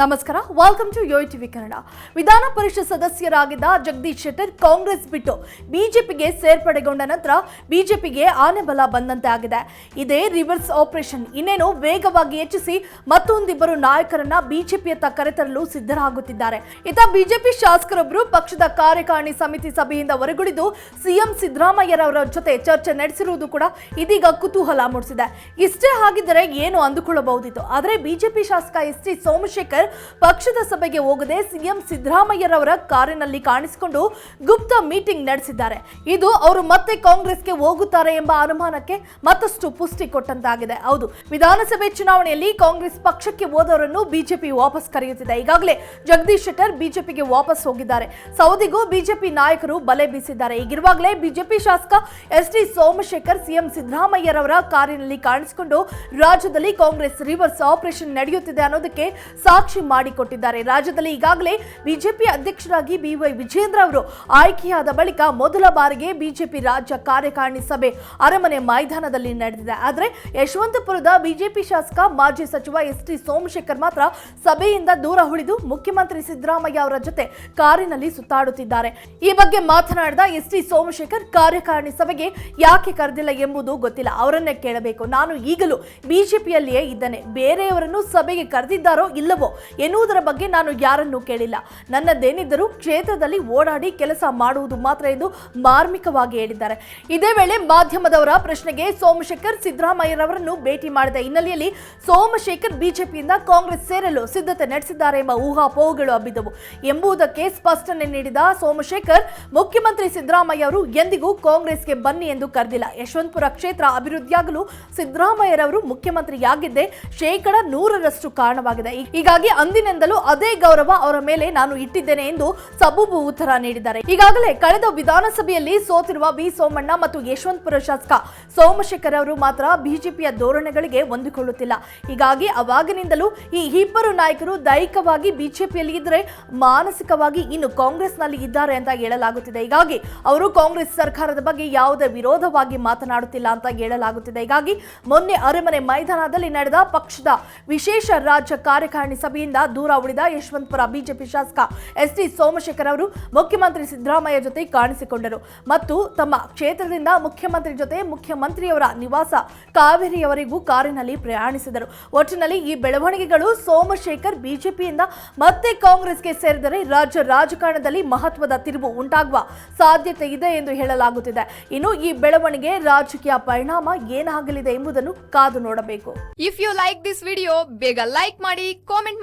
ನಮಸ್ಕಾರ. Welcome to Yo TV Kannada Vidhana Parishat ಸದಸ್ಯರಾಗಿದ್ದ Jagadish Shettar Congress ಬಿಟ್ಟು ಬಿಜೆಪಿಗೆ ಸೇರ್ಪಡೆಗೊಂಡ ನಂತರ ಬಿಜೆಪಿಗೆ ಆನೆಬಲ ಬಂದಂತೆ ಆಗಿದೆ. ಇದೇ ರಿವರ್ಸ್ ಆಪರೇಷನ್. ಇನ್ನೇನು ವೇಗವಾಗಿ ಹೆಚ್ಚಿಸಿ ಮತ್ತೊಂದಿಬ್ಬರು ನಾಯಕರನ್ನ ಬಿಜೆಪಿಯತ್ತ ಕರೆತರಲು ಸಿದ್ಧರಾಗುತ್ತಿದ್ದಾರೆ. ಇತ್ತ ಬಿಜೆಪಿ ಶಾಸಕರೊಬ್ಬರು ಪಕ್ಷದ ಕಾರ್ಯಕಾರಿಣಿ ಸಮಿತಿ ಸಭೆಯಿಂದ ಹೊರಗುಳಿದು ಸಿಎಂ ಸಿದ್ದರಾಮಯ್ಯರವರ ಜೊತೆ ಚರ್ಚೆ ನಡೆಸಿರುವುದು ಕೂಡ ಇದೀಗ ಕುತೂಹಲ ಮೂಡಿಸಿದೆ. ಇಷ್ಟೇ ಆಗಿದ್ದರೆ ಏನು ಅಂದುಕೊಳ್ಳಬಹುದಿತ್ತು. ಆದರೆ ಬಿಜೆಪಿ ಶಾಸಕ ಎಸ್ ಟಿ ಸೋಮಶೇಖರ್ ಪಕ್ಷದ ಸಭೆಗೆ ಹೋಗದೆ ಸಿಎಂ ಸಿದ್ದರಾಮಯ್ಯರವರ ಕಾರಿನಲ್ಲಿ ಕಾಣಿಸಿಕೊಂಡು ಗುಪ್ತ ಮೀಟಿಂಗ್ ನಡೆಸಿದ್ದಾರೆ. ಇದು ಅವರು ಮತ್ತೆ ಕಾಂಗ್ರೆಸ್ಗೆ ಹೋಗುತ್ತಾರೆ ಎಂಬ ಅನುಮಾನಕ್ಕೆ ಮತ್ತಷ್ಟು ಪುಷ್ಟಿ ಕೊಟ್ಟಂತಾಗಿದೆ. ಹೌದು, ವಿಧಾನಸಭೆ ಚುನಾವಣೆಯಲ್ಲಿ ಕಾಂಗ್ರೆಸ್ ಪಕ್ಷಕ್ಕೆ ಹೋದವರನ್ನು ಬಿಜೆಪಿ ವಾಪಸ್ ಕರೆಯುತ್ತಿದೆ. ಈಗಾಗಲೇ ಜಗದೀಶ್ ಶೆಟ್ಟರ್ ಬಿಜೆಪಿಗೆ ವಾಪಸ್ ಹೋಗಿದ್ದಾರೆ. ಸೌದಿಗೂ ಬಿಜೆಪಿ ನಾಯಕರು ಬಲೆ ಬೀಸಿದ್ದಾರೆ. ಈಗಿರುವಾಗಲೇ ಬಿಜೆಪಿ ಶಾಸಕ ಎಸ್ ಟಿ ಸೋಮಶೇಖರ್ ಸಿಎಂ ಸಿದ್ದರಾಮಯ್ಯರವರ ಕಾರಿನಲ್ಲಿ ಕಾಣಿಸಿಕೊಂಡು ರಾಜ್ಯದಲ್ಲಿ ಕಾಂಗ್ರೆಸ್ ರಿವರ್ಸ್ ಆಪರೇಷನ್ ನಡೆಯುತ್ತಿದೆ ಅನ್ನೋದಕ್ಕೆ ಸಾಕ್ಷಿ ಮಾಡಿಕೊಟ್ಟಿದ್ದಾರೆ. ರಾಜ್ಯದಲ್ಲಿ ಈಗಾಗಲೇ ಬಿಜೆಪಿ ಅಧ್ಯಕ್ಷರಾಗಿ ಬಿವೈ ವಿಜೇಂದ್ರ ಅವರು ಆಯ್ಕೆಯಾದ ಬಳಿಕ ಮೊದಲ ಬಾರಿಗೆ ಬಿಜೆಪಿ ರಾಜ್ಯ ಕಾರ್ಯಕಾರಿಣಿ ಸಭೆ ಅರಮನೆ ಮೈದಾನದಲ್ಲಿ ನಡೆದಿದೆ. ಆದರೆ ಯಶವಂತಪುರದ ಬಿಜೆಪಿ ಶಾಸಕ, ಮಾಜಿ ಸಚಿವ ಎಸ್ ಟಿ ಸೋಮಶೇಖರ್ ಮಾತ್ರ ಸಭೆಯಿಂದ ದೂರ ಉಳಿದು ಮುಖ್ಯಮಂತ್ರಿ ಸಿದ್ದರಾಮಯ್ಯ ಅವರ ಜೊತೆ ಕಾರಿನಲ್ಲಿ ಸುತ್ತಾಡುತ್ತಿದ್ದಾರೆ. ಈ ಬಗ್ಗೆ ಮಾತನಾಡಿದ ಎಸ್ ಟಿ ಸೋಮಶೇಖರ್, ಕಾರ್ಯಕಾರಿಣಿ ಸಭೆಗೆ ಯಾಕೆ ಕರೆದಿಲ್ಲ ಎಂಬುದು ಗೊತ್ತಿಲ್ಲ. ಅವರನ್ನೇ ಕೇಳಬೇಕು. ನಾನು ಈಗಲೂ ಬಿಜೆಪಿಯಲ್ಲಿಯೇ ಇದ್ದೇನೆ. ಬೇರೆಯವರನ್ನು ಸಭೆಗೆ ಕರೆದಿದ್ದಾರೋ ಇಲ್ಲವೋ ಎನ್ನುವುದರ ಬಗ್ಗೆ ನಾನು ಯಾರನ್ನೂ ಕೇಳಿಲ್ಲ. ನನ್ನದೇನಿದ್ದರೂ ಕ್ಷೇತ್ರದಲ್ಲಿ ಓಡಾಡಿ ಕೆಲಸ ಮಾಡುವುದು ಮಾತ್ರ ಎಂದು ಮಾರ್ಮಿಕವಾಗಿ ಹೇಳಿದ್ದಾರೆ. ಇದೇ ವೇಳೆ ಮಾಧ್ಯಮದವರ ಪ್ರಶ್ನೆಗೆ ಸೋಮಶೇಖರ್ ಸಿದ್ದರಾಮಯ್ಯರವರನ್ನು ಭೇಟಿ ಮಾಡಿದ ಹಿನ್ನೆಲೆಯಲ್ಲಿ ಸೋಮಶೇಖರ್ ಬಿಜೆಪಿಯಿಂದ ಕಾಂಗ್ರೆಸ್ ಸೇರಲು ಸಿದ್ಧತೆ ನಡೆಸಿದ್ದಾರೆ ಎಂಬ ಊಹಾಪೋಹಗಳು ಹಬ್ಬಿದ್ದವು. ಎಂಬುದಕ್ಕೆ ಸ್ಪಷ್ಟನೆ ನೀಡಿದ ಸೋಮಶೇಖರ್, ಮುಖ್ಯಮಂತ್ರಿ ಸಿದ್ದರಾಮಯ್ಯ ಅವರು ಎಂದಿಗೂ ಕಾಂಗ್ರೆಸ್ಗೆ ಬನ್ನಿ ಎಂದು ಕರೆದಿಲ್ಲ. ಯಶವಂತಪುರ ಕ್ಷೇತ್ರ ಅಭಿವೃದ್ಧಿಯಾಗಲು ಸಿದ್ದರಾಮಯ್ಯರವರು ಮುಖ್ಯಮಂತ್ರಿಯಾಗಿದ್ದೇ ಶೇಕಡ ನೂರರಷ್ಟು ಕಾರಣವಾಗಿದೆ. ಹೀಗಾಗಿ ಅಂದಿನಿಂದಲೂ ಅದೇ ಗೌರವ ಅವರ ಮೇಲೆ ನಾನು ಇಟ್ಟಿದ್ದೇನೆ ಎಂದು ಸಬೂಬು ಉತ್ತರ ನೀಡಿದ್ದಾರೆ. ಈಗಾಗಲೇ ಕಳೆದ ವಿಧಾನಸಭೆಯಲ್ಲಿ ಸೋತಿರುವ ಬಿ ಸೋಮಣ್ಣ ಮತ್ತು ಯಶವಂತಪುರ ಶಾಸಕ ಸೋಮಶೇಖರ್ ಅವರು ಮಾತ್ರ ಬಿಜೆಪಿಯ ಧೋರಣೆಗಳಿಗೆ ಹೊಂದಿಕೊಳ್ಳುತ್ತಿಲ್ಲ. ಹೀಗಾಗಿ ಅವಾಗಿನಿಂದಲೂ ಈ ಇಬ್ಬರು ನಾಯಕರು ದೈಹಿಕವಾಗಿ ಬಿಜೆಪಿಯಲ್ಲಿ ಇದ್ರೆ ಮಾನಸಿಕವಾಗಿ ಇನ್ನು ಕಾಂಗ್ರೆಸ್ನಲ್ಲಿ ಇದ್ದಾರೆ ಅಂತ ಹೇಳಲಾಗುತ್ತಿದೆ. ಹೀಗಾಗಿ ಅವರು ಕಾಂಗ್ರೆಸ್ ಸರ್ಕಾರದ ಬಗ್ಗೆ ಯಾವುದೇ ವಿರೋಧವಾಗಿ ಮಾತನಾಡುತ್ತಿಲ್ಲ ಅಂತ ಹೇಳಲಾಗುತ್ತಿದೆ. ಹೀಗಾಗಿ ಮೊನ್ನೆ ಅರಮನೆ ಮೈದಾನದಲ್ಲಿ ನಡೆದ ಪಕ್ಷದ ವಿಶೇಷ ರಾಜ್ಯ ಕಾರ್ಯಕಾರಿಣಿ ಸಭೆಯಿಂದ ದೂರ ಉಳಿದ ಯಶವಂತಪುರ ಬಿಜೆಪಿ ಶಾಸಕ ಎಸ್ ಟಿ ಸೋಮಶೇಖರ್ ಅವರು ಮುಖ್ಯಮಂತ್ರಿ ಸಿದ್ದರಾಮಯ್ಯ ಜೊತೆ ಕಾಣಿಸಿಕೊಂಡರು. ಮತ್ತು ತಮ್ಮ ಕ್ಷೇತ್ರದಿಂದ ಮುಖ್ಯಮಂತ್ರಿ ಜೊತೆ ಮುಖ್ಯಮಂತ್ರಿಯವರ ನಿವಾಸ ಕಾವೇರಿಯವರೆಗೂ ಕಾರಿನಲ್ಲಿ ಪ್ರಯಾಣಿಸಿದರು. ಒಟ್ಟಿನಲ್ಲಿ ಈ ಬೆಳವಣಿಗೆಗಳು ಸೋಮಶೇಖರ್ ಬಿಜೆಪಿಯಿಂದ ಮತ್ತೆ ಕಾಂಗ್ರೆಸ್ಗೆ ಸೇರಿದರೆ ರಾಜ್ಯ ರಾಜಕಾರಣದಲ್ಲಿ ಮಹತ್ವದ ತಿರುವು ಉಂಟಾಗುವ ಸಾಧ್ಯತೆ ಇದೆ ಎಂದು ಹೇಳಲಾಗುತ್ತಿದೆ. ಇನ್ನು ಈ ಬೆಳವಣಿಗೆ ರಾಜಕೀಯ ಪರಿಣಾಮ ಏನಾಗಲಿದೆ ಎಂಬುದನ್ನು ಕಾದು ನೋಡಬೇಕು. If you like this video ಬೇಗ ಲೈಕ್ ಮಾಡಿ ಕಾಮೆಂಟ್